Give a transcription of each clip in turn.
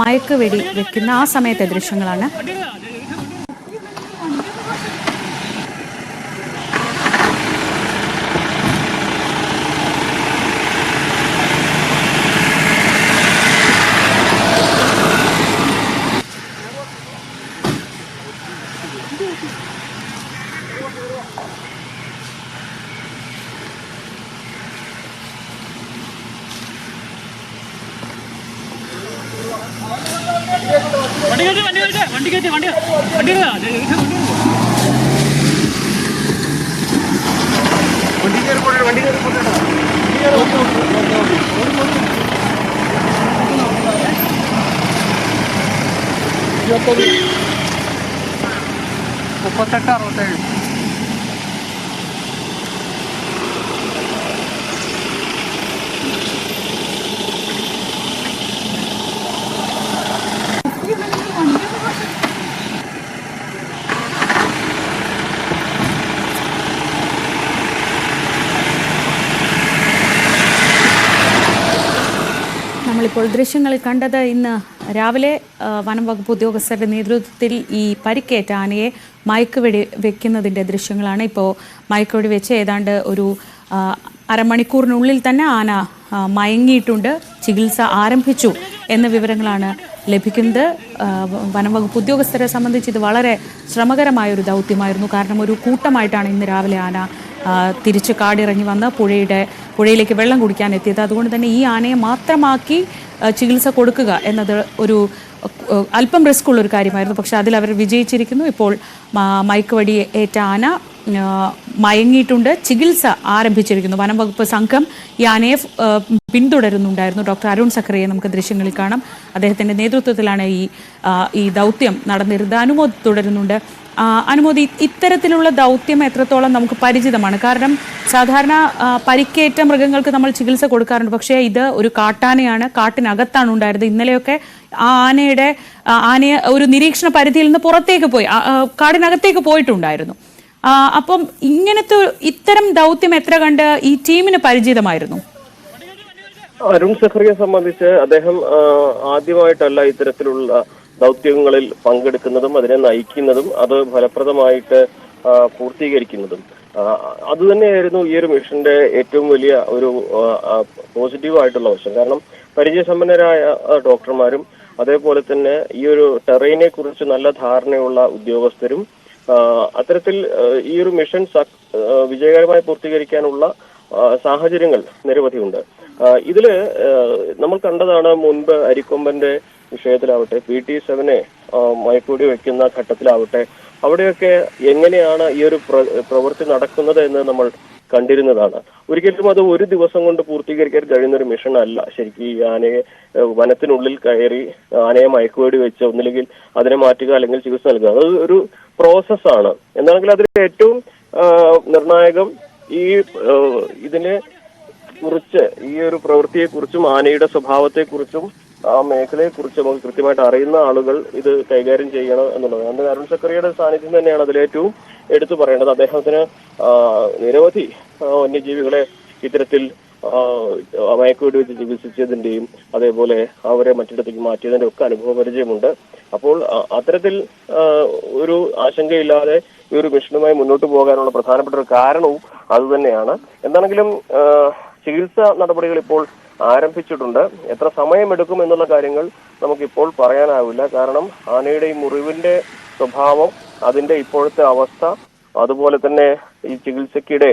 മയക്കുവെടി വെക്കുന്ന ആ സമയത്തെ ദൃശ്യങ്ങളാണ്. കയറ്റി വണ്ടി കയറ്റി വണ്ടി കയറ്റി വണ്ടി വണ്ടി വണ്ടി കയറി. പോട്ടെ വണ്ടി കയറി പോട്ടെ വണ്ടി കയറി ഓക്കെ ഓക്കെ ഓക്കെ ഇരുപത്തൊന്ന് മുപ്പത്തെട്ട് അറുപത്തേഴ്. നമ്മളിപ്പോൾ ദൃശ്യങ്ങളിൽ കണ്ടത് ഇന്ന് രാവിലെ വനം വകുപ്പ് ഉദ്യോഗസ്ഥരുടെ നേതൃത്വത്തിൽ ഈ പരിക്കേറ്റ ആനയെ മയക്കുവെടി വെക്കുന്നതിന്റെ ദൃശ്യങ്ങളാണ് ഇപ്പോൾ മയക്കുവെടി വെച്ച് ഏതാണ്ട് ഒരു അരമണിക്കൂറിനുള്ളിൽ തന്നെ ആന മയങ്ങിയിട്ടുണ്ട്. ചികിത്സ ആരംഭിച്ചു എന്ന വിവരങ്ങളാണ് ലഭിക്കുന്നത്. വനംവകുപ്പ് വനം വകുപ്പ് ഉദ്യോഗസ്ഥരെ സംബന്ധിച്ച് ഇത് വളരെ ശ്രമകരമായ ഒരു ദൗത്യമായിരുന്നു. കാരണം ഒരു കൂട്ടമായിട്ടാണ് ഇന്ന് രാവിലെ ആന തിരിച്ച് കാടിറങ്ങി വന്ന് പുഴയുടെ പുഴയിലേക്ക് വെള്ളം കുടിക്കാൻ എത്തിയത്. അതുകൊണ്ട് തന്നെ ഈ ആനയെ മാത്രമാക്കി ചികിത്സ കൊടുക്കുക എന്നത് ഒരു അല്പം റിസ്ക് ഉള്ള ഒരു കാര്യമായിരുന്നു. പക്ഷേ അതിൽ അവർ വിജയിച്ചിരിക്കുന്നു. ഇപ്പോൾ മയക്കുവടി ഏറ്റ ആന മയങ്ങിയിട്ടുണ്ട്. ചികിത്സ ആരംഭിച്ചിരിക്കുന്നു. വനം വകുപ്പ് സംഘം ഈ ആനയെ പിന്തുടരുന്നുണ്ടായിരുന്നു. ഡോക്ടർ അരുൺ സഖറിയെ നമുക്ക് ദൃശ്യങ്ങളിൽ കാണാം. അദ്ദേഹത്തിന്റെ നേതൃത്വത്തിലാണ് ഈ ഈ ദൗത്യം നടന്നിരുന്നത്. അനുമോദി തുടരുന്നുണ്ട്. അനുമോദി ഇത്തരത്തിലുള്ള ദൗത്യം എത്രത്തോളം നമുക്ക് പരിചിതമാണ്? കാരണം സാധാരണ പരിക്കേറ്റ മൃഗങ്ങൾക്ക് നമ്മൾ ചികിത്സ കൊടുക്കാറുണ്ട്. പക്ഷേ ഇത് ഒരു കാട്ടാനയാണ്. കാട്ടിനകത്താണ് ഉണ്ടായിരുന്നത്. ഇന്നലെയൊക്കെ ആ ആനയുടെ ആനയെ ഒരു നിരീക്ഷണ പരിധിയിൽ നിന്ന് പുറത്തേക്ക് പോയി കാടിനകത്തേക്ക് പോയിട്ടുണ്ടായിരുന്നു. അപ്പം ഇങ്ങനത്തെ ഇത്തരം ദൗത്യം എത്ര കണ്ട് ഈ ടീമിന് പരിചിതമായിരുന്നു? അരുൺ സഖറിയെ സംബന്ധിച്ച് അദ്ദേഹം ആദ്യമായിട്ടല്ല ഇത്തരത്തിലുള്ള ദൗത്യങ്ങളിൽ പങ്കെടുക്കുന്നതും അതിനെ നയിക്കുന്നതും അത് ഫലപ്രദമായിട്ട് പൂർത്തീകരിക്കുന്നതും. അത് തന്നെയായിരുന്നു ഈ ഒരു മിഷന്റെ ഏറ്റവും വലിയ ഒരു പോസിറ്റീവ് ആയിട്ടുള്ള വശം. കാരണം പരിചയസമ്പന്നരായ ഡോക്ടർമാരും അതേപോലെ തന്നെ ഈ ഒരു ടെറൈനെ കുറിച്ച് നല്ല ധാരണയുള്ള ഉദ്യോഗസ്ഥരും അത്തരത്തിൽ ഈ ഒരു മിഷൻ വിജയകരമായി പൂർത്തീകരിക്കാനുള്ള സാഹചര്യങ്ങൾ നിരവധിയുണ്ട്. ഇതിൽ നമ്മൾ കണ്ടതാണ് മുൻപ് അരിക്കൊമ്പന്റെ വിഷയത്തിലാവട്ടെ പി ടി സെവനെ മയക്കൂടി വെക്കുന്ന ഘട്ടത്തിലാവട്ടെ അവിടെയൊക്കെ എങ്ങനെയാണ് ഈ ഒരു പ്രവൃത്തി നടക്കുന്നത് എന്ന് നമ്മൾ കണ്ടിരുന്നതാണ്. ഒരിക്കലും അത് ഒരു ദിവസം കൊണ്ട് പൂർത്തീകരിക്കാൻ കഴിയുന്ന ഒരു മിഷൻ അല്ല. ശരിക്കും ഈ ആനയെ വനത്തിനുള്ളിൽ കയറി ആനയെ മയക്കുവേടി വെച്ച് ഒന്നില്ലെങ്കിൽ അതിനെ മാറ്റുക അല്ലെങ്കിൽ ചികിത്സ നൽകുക. അത് ഒരു പ്രോസസ്സാണ്. എന്നാണെങ്കിൽ അതിൽ ഏറ്റവും നിർണായകം ഈ ഇതിനെ കുറിച്ച് ഈ ഒരു പ്രവൃത്തിയെ കുറിച്ചും ആനയുടെ സ്വഭാവത്തെ കുറിച്ചും ആ മേഖലയെ കുറിച്ച് നമുക്ക് കൃത്യമായിട്ട് അറിയുന്ന ആളുകൾ ഇത് കൈകാര്യം ചെയ്യണം എന്നുള്ളത്. അതുകൊണ്ട് അരുൺ ചക്രിയുടെ സാന്നിധ്യം തന്നെയാണ് അതിലേറ്റവും എടുത്തു പറയേണ്ടത്. അദ്ദേഹത്തിന് നിരവധി വന്യജീവികളെ ഇത്തരത്തിൽ മയക്കുവെടി വെച്ച് ചികിത്സിച്ചതിന്റെയും അതേപോലെ അവരെ മറ്റിടത്തേക്ക് മാറ്റിയതിന്റെ ഒക്കെ അനുഭവ പരിചയമുണ്ട് അപ്പോൾ അത്തരത്തിൽ ഒരു ആശങ്കയില്ലാതെ ഈ ഒരു മിഷനുമായി മുന്നോട്ട് പോകാനുള്ള പ്രധാനപ്പെട്ട ഒരു കാരണവും അതുതന്നെയാണ്. എന്താണെങ്കിലും ചികിത്സാ നടപടികൾ ഇപ്പോൾ ആരംഭിച്ചിട്ടുണ്ട്. എത്ര സമയമെടുക്കും എന്നുള്ള കാര്യങ്ങൾ നമുക്കിപ്പോൾ പറയാനാവില്ല. കാരണം ആനയുടെ ഈ മുറിവിന്റെ സ്വഭാവം അതിന്റെ ഇപ്പോഴത്തെ അവസ്ഥ അതുപോലെ തന്നെ ഈ ചികിത്സക്കിടെ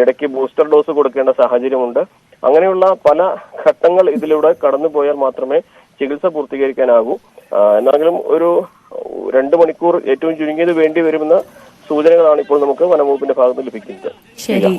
ഇടയ്ക്ക് ബൂസ്റ്റർ ഡോസ് കൊടുക്കേണ്ട സാഹചര്യമുണ്ട്. അങ്ങനെയുള്ള പല ഘട്ടങ്ങൾ ഇതിലൂടെ കടന്നുപോയാൽ മാത്രമേ ചികിത്സ പൂർത്തീകരിക്കാനാകൂ. എന്നാലും ഒരു രണ്ട് മണിക്കൂർ ഏറ്റവും ചുരുങ്ങിയത് വേണ്ടി വരുമെന്ന സൂചനകളാണ് ഇപ്പോൾ നമുക്ക് വനംവകുപ്പിന്റെ ഭാഗത്ത് ലഭിക്കുന്നത്. ശരി.